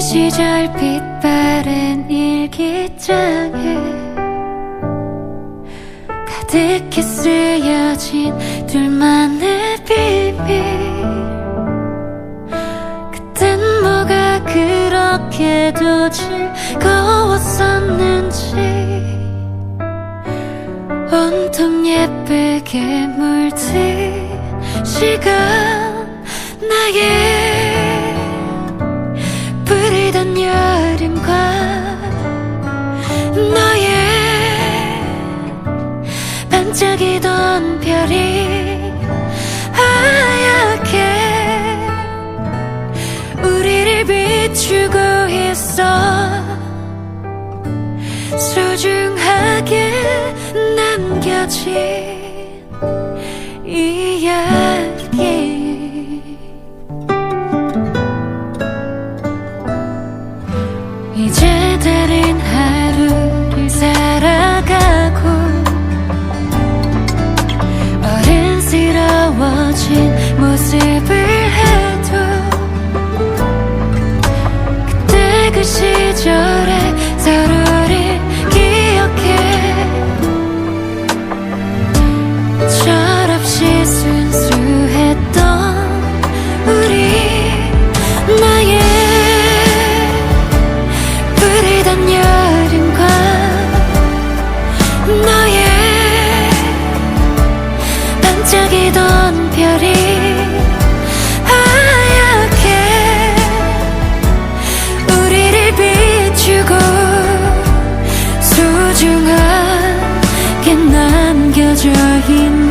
시절 빛바랜 일기장에 가득히 쓰여진 둘만의 비밀. 그땐 뭐가 그렇게도 즐거웠었는지 온통 예쁘게 물든 시간 별이 하얗게 우리를 비추고 있어. 소중하게 남겨진 어른스러워진 모습을 별이 하얗게 우리를 비추고 소중하게 남겨져 있는